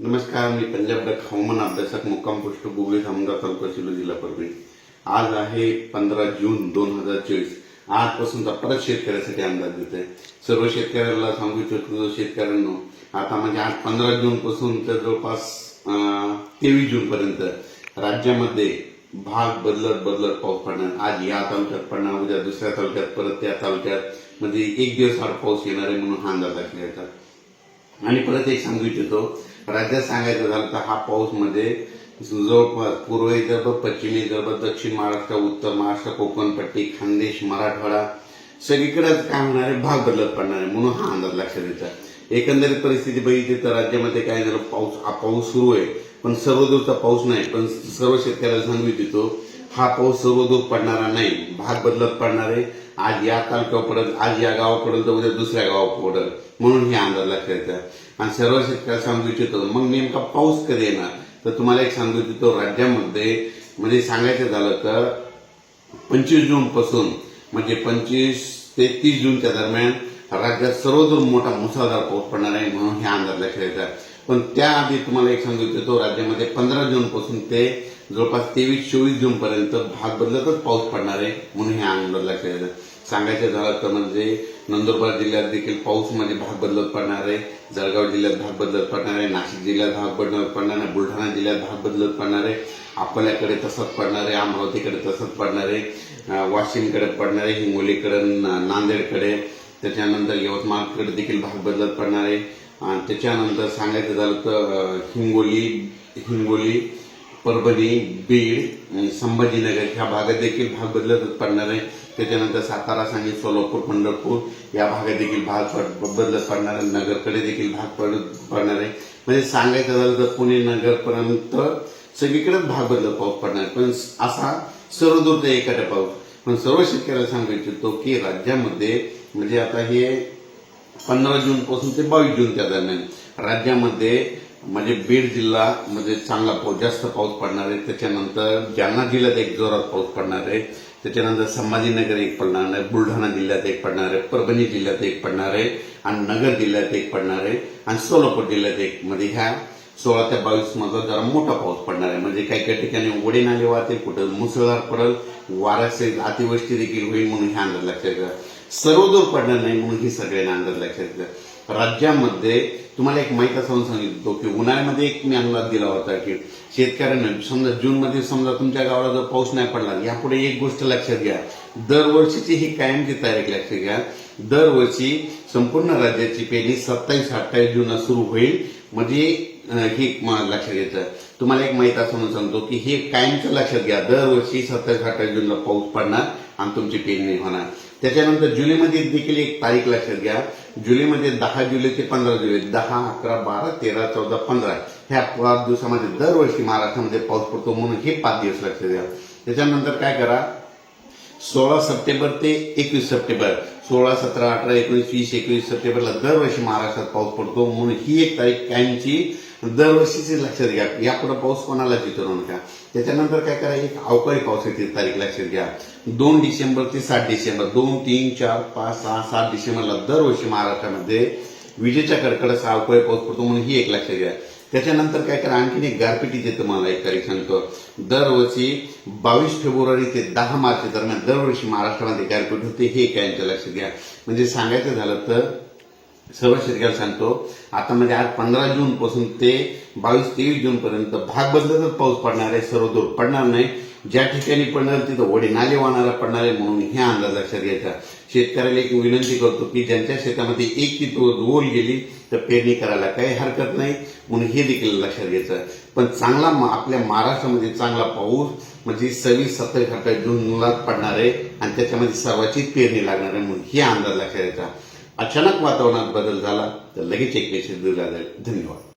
नमस्कार मी पंजाब डक हवामान अभ्यासक मुक्काम पोस्ट गुगली सामंगा तालुका जिल्हा परभणी. आज आहे पंधरा जून दोन हजार चोवीस. आजपासूनचा परत शेतकऱ्यासाठी अंदाज देत आहे सर्व शेतकऱ्याला सांगू इच्छितो शेतकऱ्यांनो आता म्हणजे आज पंधरा जून पासून तर जवळपास तेवीस जून पर्यंत राज्यामध्ये भाग बदलत बदलत पाऊस पडणार. आज या तालुक्यात पडणार उद्या दुसऱ्या तालुक्यात परत त्या तालुक्यात. म्हणजे एक दिवस आड पाऊस येणार आहे म्हणून हा अंदाज दाखल आणि परत एक सांगू इच्छितो राज्यात सांगायचं झालं तर हा पाऊसमध्ये जवळपास पूर्व विदर्भ पश्चिम विदर्भ दक्षिण महाराष्ट्र उत्तर महाराष्ट्र कोकणपट्टी खानदेश मराठवाडा सगळीकडेच काय होणार आहे? भाग बदलत पडणार आहे म्हणून हा अंदाज लक्षात येतात एकंदरीत परिस्थिती बघितली तर राज्यामध्ये काय झालं पाऊस हा पाऊस सुरू आहे पण सर्व दूरचा पाऊस नाही पण सर्व शेतकऱ्याला सांगू इच्छितो हा पाऊस सर्व दूर पडणारा नाही भाग बदलत पडणार आहे. आज या तालुक्यावर पडेल आज या गावात पडेल तर उद्या दुसऱ्या गावात पडेल म्हणून हे अंदाज लक्षात येतात आणि सर्व शेतकऱ्याला सांगू इच्छितो. मग नेमका पाऊस कधी येणार? तर तुम्हाला एक सांगू इच्छितो राज्यामध्ये म्हणजे सांगायचं झालं तर पंचवीस जून पासून म्हणजे पंचवीस ते तीस जूनच्या दरम्यान राज्यात सर्वदूर मोठा मुसळधार पाऊस पडणार आहे म्हणून हे अंदाज लक्षात येतात पण त्याआधी तुम्हाला एक सांगू इच्छितो राज्यामध्ये पंधरा जून पासून ते जवळपास तेवीस चोवीस जून पर्यंत भाग बदलतच पाऊस पडणार आहे म्हणून हे अंदाज लक्षात येतात सांगायचं झालं तर म्हणजे नंदुरबार जिल्ह्यात देखील पाऊसमध्ये म्हणजे भाग बदलत पडणार आहे. जळगाव जिल्ह्यात भाग बदलत पडणार आहे. नाशिक जिल्ह्यात भाग बदलत पडणार आहे. बुलढाणा जिल्ह्यात भाग बदलत पडणार आहे. अकोल्याकडे तसंच पडणार आहे. अमरावतीकडे तसंच पडणार आहे. वाशिमकडे पडणार आहे. हिंगोलीकडे नांदेडकडे. त्याच्यानंतर यवतमाळकडे देखील भाग बदलत पडणार आहे. आणि त्याच्यानंतर सांगायचं झालं तर हिंगोली हिंगोली परभणी बीड आणि संभाजीनगर ह्या भागात देखील भाग बदलतच पडणार आहे. त्याच्यानंतर सातारा सांगली सोलापूर पंढरपूर या भागात देखील भाग पड- बदलत पडणार आहे. नगरकडे देखील भाग पडत पडणार आहे. म्हणजे सांगायचं झालं तर पुणे नगरपर्यंत सगळीकडेच भाग बदलत पाऊस पडणार आहे. पण असा सर्व ते एखादा पाऊस. पण सर्व शेतकऱ्याला सांगू इच्छितो की राज्यामध्ये म्हणजे आता हे पंधरा जून पासून ते बावीस जूनच्या दरम्यान राज्यामध्ये म्हणजे बीड जिल्हा म्हणजे चांगला पाऊस जास्त पाऊस पडणार आहे. त्याच्यानंतर जालना जिल्ह्यात एक जोरात पाऊस पडणार आहे. त्याच्यानंतर संभाजीनगर एक पडणार आहे. बुलढाणा जिल्ह्यात एक पडणार आहे. परभणी जिल्ह्यात एक पडणार आहे. आणि नगर जिल्ह्यात एक पडणार आहे. आणि सोलापूर जिल्ह्यात एक मध्ये ह्या सोळा ते बावीस मधला जरा मोठा पाऊस पडणार आहे. म्हणजे काही काही ठिकाणी ओढे नाले वाहतील कुठं मुसळधार पडल वाऱ्याचे अतिवृष्टी देखील होईल म्हणून ह्या अंदाज लक्षात घ्या. सर्वदूर पडणार नाही म्हणून ही सगळ्यांना अंदाज लक्षात घ्या. राज्यामध्ये तुम्हाला एक माहिती असं सांगितलं की उन्हाळ्यामध्ये एक मी अंदाज दिला होता की शेतकऱ्यांना समजा जून मध्ये समजा तुमच्या गावाला जर पाऊस नाही पडला यापुढे एक गोष्ट लक्षात घ्या. दरवर्षीची ही कायमची तारीख लक्षात घ्या. दरवर्षी संपूर्ण राज्याची पेरणी सत्तावीस अठ्ठावीस जून सुरू होईल. म्हणजे हे लक्षात घ्यायचं तुम्हाला एक माहिती असं म्हणून सांगतो की हे कायमचं लक्षात घ्या. दरवर्षी सत्तावीस अठ्ठावीस जूनला पाऊस पडणार आणि तुमची पेरणी होणार. त्याच्यानंतर जुलैमध्ये देखील एक तारीख लक्षात घ्या. जुलैमध्ये दहा जुलै ते पंधरा जुलै दहा अकरा बारा तेरा चौदा पंधरा ह्या पाच दिवसामध्ये दरवर्षी महाराष्ट्रामध्ये पाऊस पडतो म्हणून हे पाच दिवस लक्षात घ्या. त्याच्यानंतर काय करा? सोळा सप्टेंबर ते एकवीस सप्टेंबर सोळा सतरा अठरा एकोणीस वीस एकवीस सप्टेंबरला दरवर्षी महाराष्ट्रात पाऊस पडतो. म्हणून ही एक तारीख कायमची दरवर्षीची लक्षात घ्या. यापुढे पाऊस कोणाला विचारू नका त्याच्यानंतर काय करा एक अवकाळी पावसाची तारीख लक्षात घ्या. दोन डिसेंबर ते सात डिसेंबर. दोन तीन चार पाच सहा सात डिसेंबरला दरवर्षी महाराष्ट्रामध्ये विजेच्या कडकडाचा अवकाळी पाऊस पडतो. म्हणून ही एक लक्षात घ्या. त्याच्यानंतर काय करा आणखीन एक गारपिटीचे तुम्हाला एक तारीख सांगतो. दरवर्षी बावीस फेब्रुवारी ते दहा मार्च दरम्यान दरवर्षी महाराष्ट्रामध्ये गारपीट होते हे कायमचं लक्षात घ्या. म्हणजे सांगायचं झालं तर सर्व शेतकऱ्याला सांगतो आता म्हणजे आज पंधरा जून पासून ते बावीस तेवीस जून पर्यंत भाग बदलतच पाऊस पडणार आहे सर्व दूर पडणार नाही. ज्या ठिकाणी पडणार तिथं वडिनाले वाहणारा पडणार आहे म्हणून हे अंदाज लक्षात घ्यायचा. शेतकऱ्याला एक विनंती करतो की ज्यांच्या शेतामध्ये एक ती रोल गेली तर पेरणी करायला काही हरकत नाही म्हणून हे देखील लक्षात घ्यायचं. पण चांगला आपल्या महाराष्ट्रामध्ये चांगला पाऊस म्हणजे सव्वीस सत्तावीस अठ्ठावीस जूनला पडणार आहे आणि त्याच्यामध्ये सर्वाची पेरणी लागणार आहे म्हणून हे अंदाज लक्षात घ्यायचा. अचानक वातावरणात बदल झाला तर लगेच एक मेसेज दिला जाईल. धन्यवाद.